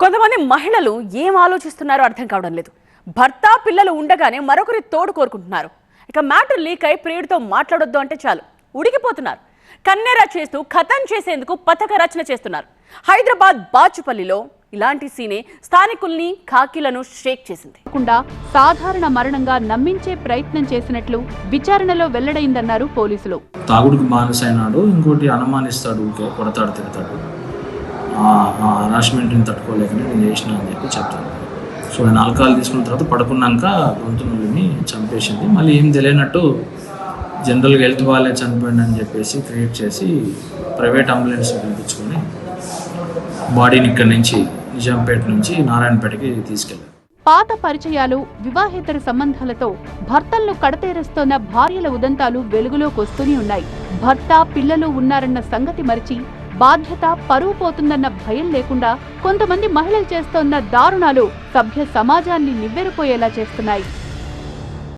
కొంతమంది మహిళలు ఏం ఆలోచిస్తున్నారో అర్థం కావడం లేదు. భర్త పిల్లలు ఉండగానే మరొకరి తోడు కోరుకుంటున్నారు. ఇక మ్యాటర్ లీక్ అయి ప్రియుడితో మాట్లాడొద్దు అంటే చాలు. ఉడికిపోతున్నారు. కన్నెరా చేస్తూ ఖతం చేసేందుకు పథక రచన చేస్తున్నారు. హైదరాబాద్ బాచుపల్లిలో ఇలాంటి సీనే స్థానికుల్ని ఖాకీలను షేక్ చేసింది. కాకుండా సాధారణ మరణంగా నమ్మించే ప్రయత్నం చేసినట్లు విచారణలో వెల్లడైందన్నారు పోలీసులు. తాగుడుకి బానిస అయినాడు ఇంకోటి అనుమానిస్తాడు ఊకే కొడతాడు తిడతాడు. ఆ హరాస్మెంట్ని తట్టుకోలేకనే నేను చేసిన అని చెప్పి చెప్తాను. సో నేను ఆల్కహాల్ తీసుకున్న తర్వాత పడుకున్నాక గొంతు నులిని చంపేసింది. మళ్ళీ ఏం తెలియనట్టు జనరల్గా హెల్త్ వాళ్ళే చనిపోయింది అని చెప్పేసి క్రియేట్ చేసి ప్రైవేట్ అంబులెన్స్ పిలిపించుకొని బాడీని ఇక్కడి నుంచి నిజాంపేట నుంచి నారాయణపేటకి తీసుకెళ్ళారు. పాత పరిచయాలు వివాహేతర సంబంధాలతో భర్తలను కడతేరుస్తోన్న భార్యల ఉదంతాలు వెలుగులోకి వస్తూనే ఉన్నాయి. భర్త పిల్లలు ఉన్నారన్న సంగతి మరిచి బాధ్యత పరువు పోతుందన్న భయం లేకుండా కొంతమంది మహిళలు చేస్తోన్న దారుణాలు సభ్య సమాజాన్ని నివ్వెరపోయేలా చేస్తున్నాయి.